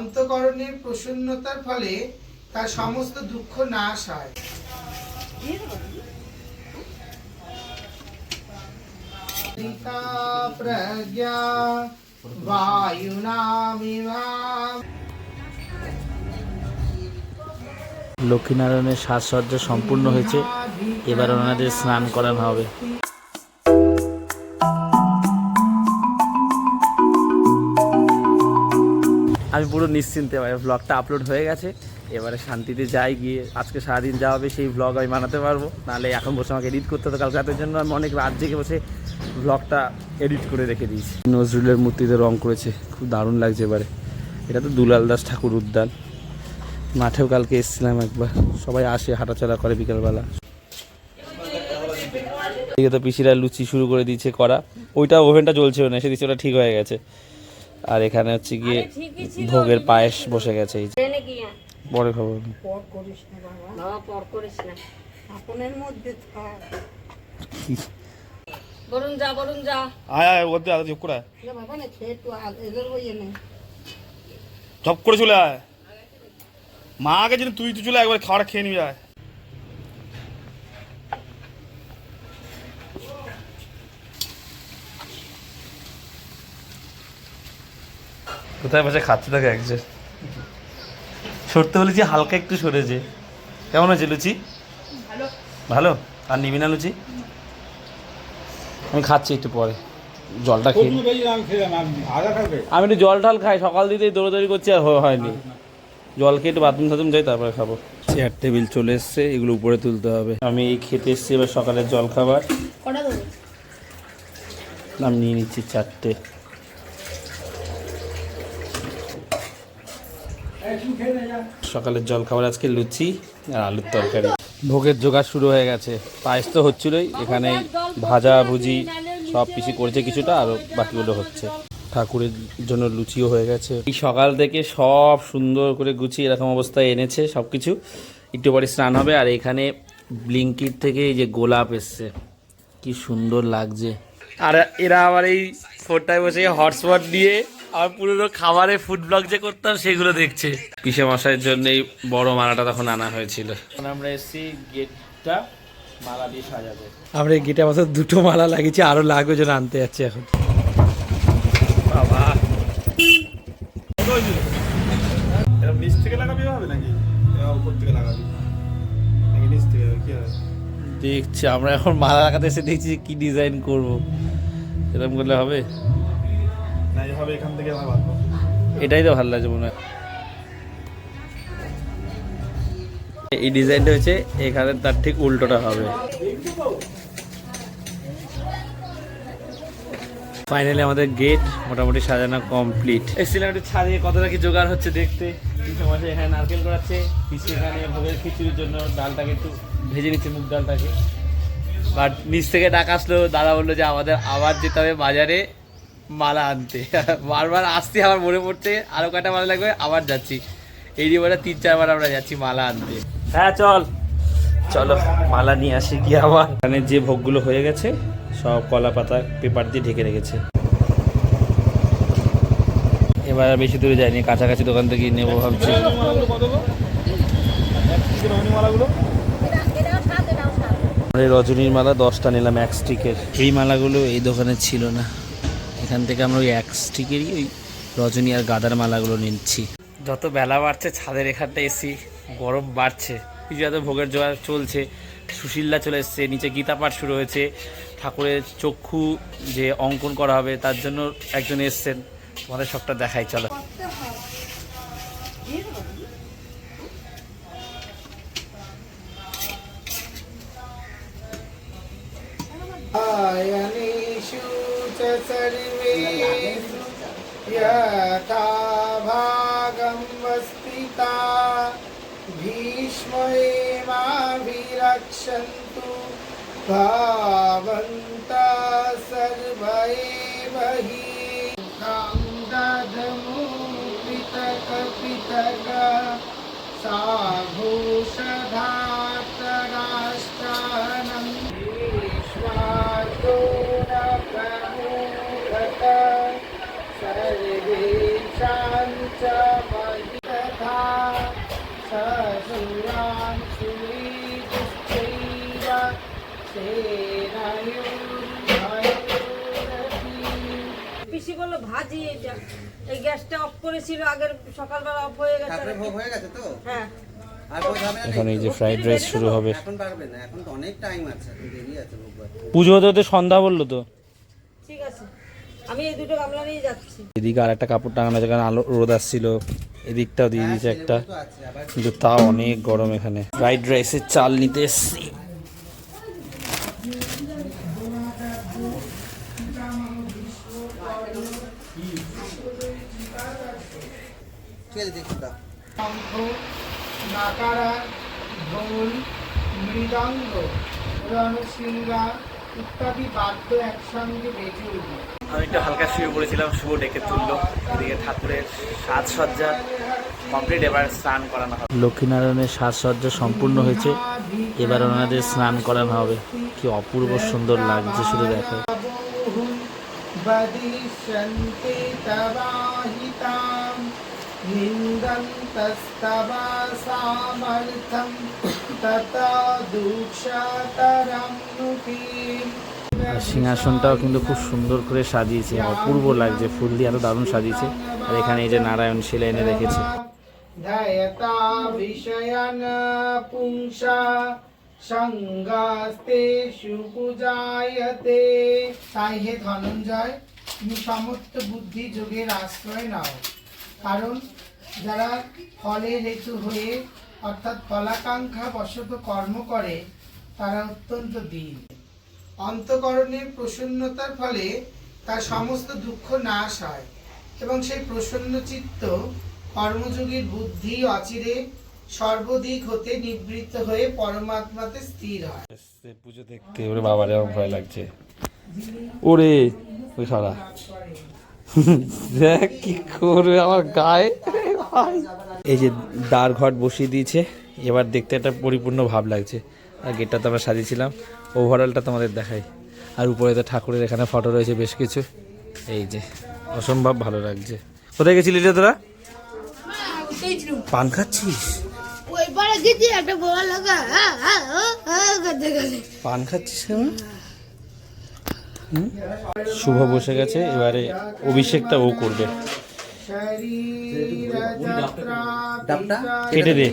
অন্তকরণের প্রসন্নতার ফলে তার সমস্ত দুঃখ নাশ হয়। প্রজ্ঞা লক্ষ্মীনারায়ণের সাজসজ্জা সম্পূর্ণ হয়েছে। এবার ওনাদের স্নান করানো হবে। আমি পুরো নিশ্চিন্তে পারি ব্লগটা আপলোড হয়ে গেছে। এবারে শান্তিতে যাই গিয়ে, আজকে সারাদিন যা হবে সেই ব্লগ আমি বানাতে পারব। নাহলে এখন বসে আমাকে এডিট করতে হতো কালকে রাতের জন্য। আমি অনেক রাত জেগে বসে ব্লগটা এডিট করে রেখে দিয়েছি। নজরুলের মূর্তিতে রং করেছে, খুব দারুণ লাগছে এবারে। এটা তো দুলাল দাস ঠাকুর উদ্যান। মাঠেও কালকে এসেছিলাম একবার। সবাই আসে, হাঁটাচলা করে বিকালবেলা। এদিকে তো পিসিরা লুচি শুরু করে দিয়েছে করা ওইটা ওভেনটা চলছিল না, সে দিচ্ছে ওটা ঠিক হয়ে গেছে। আর এখানে হচ্ছে গিয়ে ভোগের পায়েস বসে গেছে এই যে। পরে খবর। বরুণ যা বরুণ যা। আয় আয় যোগ করে আয়। করে চলে মাকে যদি তুই তুই চলে একবার খাওয়াটা খেয়ে নিবি আয়। কোথায় বসে খাচ্ছে দেখো একজন সরতে বলেছি হালকা একটু সরেছে। কেমন আছে লুচি? ভালো। আর নিবি না লুচি? আমি খাচ্ছি একটু পরে। জলটা খেয়ে আমি একটু জল ঢাল খাই সকাল দিতেই দৌড়াদৌড়ি করছি আর হয়নি। জল খেয়ে একটু বাথরুম টাথরুম যাই তারপরে খাব। চেয়ার টেবিল চলে এসছে এগুলো উপরে তুলতে হবে। আমি এই খেতে এসছি এবার সকালের জল খাবার। আমি নিয়ে নিচ্ছি চারটে। সকালের জল খাবার আজকে লুচি আর আলুর তরকারি। ভোগের জোগাড় শুরু হয়ে গেছে। পায়েস তো হচ্ছিলই এখানে ভাজা ভুজি সব কিছু করেছে কিছুটা আর বাকিগুলো হচ্ছে। ঠাকুরের জন্য লুচিও হয়ে গেছে। এই সকাল থেকে সব সুন্দর করে গুছিয়ে এরকম অবস্থায় এনেছে সব কিছু একটু পরে স্নান হবে আর এখানে ব্লিঙ্কিট থেকে এই যে গোলাপ এসছে। কি সুন্দর লাগছে। আর এরা আবার এই ফোরটায় বসে হটস্পট দিয়ে আর পুরনো খাবারে ফুড ব্লগ যে করতাম সেগুলো দেখছে। পিসে মশাইয়ের জন্য বড় মালাটা তখন আনা হয়েছিল। আমরা এসেছি গেটটা মালা দিয়ে সাজাতে। আমরা এই গেটে আমাদের দুটো মালা লাগিয়েছি আরও লাগবে যেন আনতে যাচ্ছে এখন। বাবা। নিচ থেকে লাগাবি হবে নাকি? উপর থেকে লাগাবি। নাকি নিচ থেকে কি দেখছি আমরা এখন মালা লাগাতে এসে দেখছি যে কি ডিজাইন করব। এরকম করলে হবে? না এই এখান থেকে আমার ভালো এটাই তো ভালো লাগছে মনে হয়। এই ডিজাইনটা হচ্ছে এখানে তার ঠিক উল্টোটা হবে। ফাইনালি আমাদের গেট মোটামুটি সাজানো কমপ্লিট এসেছিলাম একটু ছাদে কতটা কি জোগাড় হচ্ছে দেখতে? পিসে মাসে এখানে নারকেল করাচ্ছে পিসে এখানে ভোগের খিচুড়ির জন্য ডালটাকে একটু ভেজে নিচ্ছে মুগ ডালটাকে। বাট নিচ থেকে ডাক আসলো দাদা বলল যে আমাদের আবার যেতে হবে বাজারে। মালা আনতে। বারবার আসতে আমার মনে পড়তে আরও কয়টা মালা লাগবে? আবার যাচ্ছি। এই দিয়ে বলে তিন চারবার আমরা যাচ্ছি মালা আনতে। হ্যাঁ চল। চলো মালা নিয়ে আসি কি আবার। এখানে যে ভোগগুলো হয়ে গেছে সব কলা পাতা পেপার দিয়ে ঢেকে রেখেছে। এবার আর বেশি দূরে যায়নি কাছাকাছি দোকান থেকে নেব ভাবছি। রজনীর মালা দশটা নিলাম এক স্টিকের এই মালাগুলো এই দোকানে ছিল না। এখান থেকে আমরা ওই এক স্টিকেরই ওই রজনী আর গাদার মালাগুলো নিচ্ছি। যত বেলা বাড়ছে ছাদের এখানটা এসি গরম বাড়ছে। কিছু এত ভোগের জোয়ার চলছে। সুশীলদা চলে এসছে নিচে গীতা পাঠ শুরু হয়েছে। ঠাকুরের চক্ষু যে অঙ্কন করা হবে তার জন্য একজন এসছেন। তোমাদের সবটা দেখাই চলো। আয় আনে. सर्वे यथा भागं वस्तिता भीष्म एवाभिरक्षन्तु भावन्ता सर्वैव हि दधमु पितकपितक सा পিসি বলল ভাজি এটা। এই গ্যাসটা অফ করেছিল আগের সকালবেলা অফ হয়ে গেছে তারপরে ভোগ হয়ে গেছে তো? হ্যাঁ। এখন এই যে ফ্রাইড রাইস শুরু হবে। এখন পারবে না এখন তো অনেক টাইম আছে দেরি আছে ভোগ পুজো হতে হতে সন্ধ্যা বলল তো। ঠিক আছে। আমি এই দুটো গামলা নিয়ে যাচ্ছি। এদিকে আর একটা কাপড় টাঙানো আছে কারণ আলো রোদ আসছিল। এদিকটাও দিয়ে দিয়েছে একটা। কিন্তু তাও অনেক গরম এখানে। ফ্রাইড রাইসের চাল নিতে এসছি। নাকারা ঢোল মৃদঙ্গ ইত্যাদি বাদ্য একসঙ্গে বেজে উঠবে আমি একটু হালকা শুয়ে পড়েছিলাম শুভ ডেকে তুললো। এদিকে ঠাকুরের সাজসজ্জা কমপ্লিট এবার স্নান করানো হবে। লক্ষ্মীনারায়ণের সাজসজ্জা সম্পূর্ণ হয়েছে এবার ওনাদের স্নান করানো হবে। কি অপূর্ব সুন্দর লাগছে শুধু দেখো। নিন্দন্তস্তবা সামর্থম সিংহাসনটাও কিন্তু খুব সুন্দর করে সাজিয়েছে মানে অপূর্ব লাগছে ফুল দিয়ে আরও দারুণ সাজিয়েছে। আর এখানে এই যে নারায়ণ শিলা এনে রেখেছে। ধয়তা বিষয়ন পুংসা সঙ্গাস্তে সুপূজায়তে। তাই হে ধনঞ্জয় তুমি সমস্ত বুদ্ধি যোগের আশ্রয় নাও। কারণ যারা ফলের হেতু হয়ে অর্থাৎ ফলাকাঙ্ক্ষা বশত কর্ম করে তারা অত্যন্ত দীন। অন্তকরণের প্রসন্নতার ফলে তার সমস্ত দুঃখ নাশ হয় এবং সেই প্রসন্ন চিত্ত কর্মযোগীর বুদ্ধি অচিরে সর্বদিক হতে নিবৃত্ত হয়ে পরমাত্মাতে স্থির হয়। পুজো দেখতে ওরে বাবারে আমার ভয় লাগছে। ওরে ওই সরা দেখ কি করবে আমার গায়ে। এই যে দ্বার ঘট বসিয়ে দিয়েছে, এবার দেখতে একটা পরিপূর্ণ ভাব লাগছে। আর গেটটা তো আমরা সাজিয়েছিলাম ওভারঅলটা তোমাদের দেখাই। আর উপরে তো ঠাকুরের এখানে ফটো রয়েছে বেশ কিছু। এই যে, অসম্ভব ভালো লাগছে। কোথায় গেছিলি রে তোরা? পান খাচ্ছিস? পান খাচ্ছিস শুভ বসে গেছে, এবারে অভিষেকটা ও করবে। ডাবটা কেটে দে।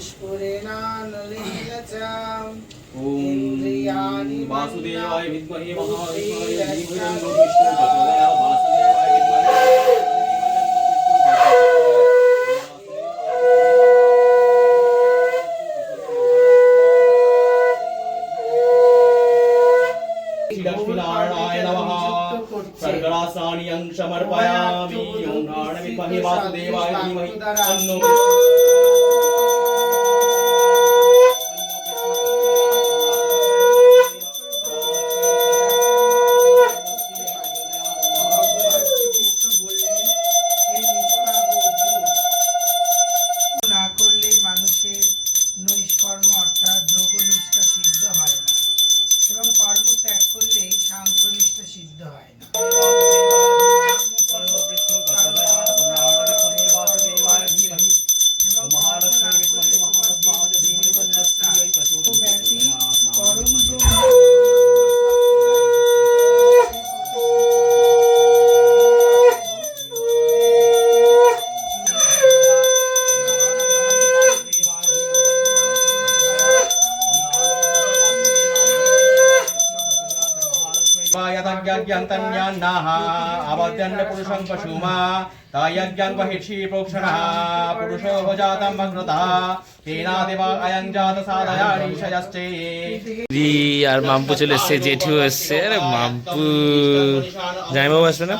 दुष्पुरेणानुलेन च इन्द्रियाणि वासुदेवाय विद्महे महाविष्णुवाय धीमहि तन्नो विष्णुः प्रचोदयात् वासुदेवाय विद्महे लक्ष्मीनारायणाय नमः। समर्पयामि ॐ नारायणविद्महे वासुदेवाय धीमहि। तन्नो यज्ञन्तन्यान्नाः अवद्यन्न पुरुषं पशुमा तायज्ञं बहिर्षि प्रोक्षणः पुरुषो जातं मग्नतः तेनादेव अयं जातसादयारीशयश्चे দিদি আর মাম্পু চলে এসছে জেঠিও এসছে আরে মাম্পু জামাইবাবু আসবে না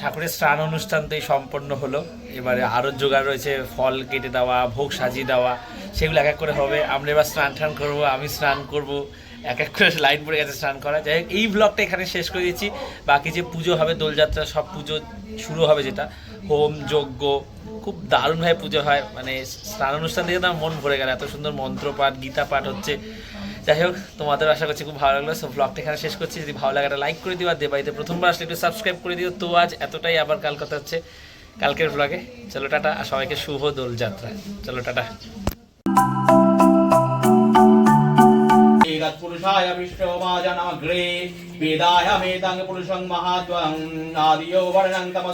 ঠাকুরের স্নান অনুষ্ঠানতেই সম্পন্ন হলো। এবারে আরও জোগাড় রয়েছে, ফল কেটে দেওয়া, ভোগ সাজিয়ে দেওয়া, সেগুলো এক এক করে হবে। আমরা এবার স্নান টান করব, আমি স্নান করব, এক এক করে লাইন পড়ে গেছে স্নান করা। যাই এই ব্লগটা এখানে শেষ করে দিয়েছি বাকি যে পুজো হবে, দোলযাত্রা, সব পুজো শুরু হবে যেটা। হোম, যজ্ঞ, খুব দারুণভাবে পুজো হয়। মানে স্নান অনুষ্ঠান দেখে না মন ভরে গেল। এত সুন্দর মন্ত্রপাঠ গীতা পাঠ হচ্ছে। যাই হোক তোমাদের আশা করছি খুব ভালো লাগলো সো ব্লগটা এখানে শেষ করছি যদি ভালো লাগাটা লাইক করে দিও আর দেবাইতে প্রথমবার আসলে একটু সাবস্ক্রাইব করে দিও তো আজ এতটাই আবার কাল কথা হচ্ছে কালকের ব্লগে চলো টাটা আর সবাইকে শুভ দোলযাত্রা চলো টাটা एतत्पुरुषाय विष्णुमाजनमग्रे वेदाय मेदं पुरुषं महात्वम् आदियो वर्णं तमसो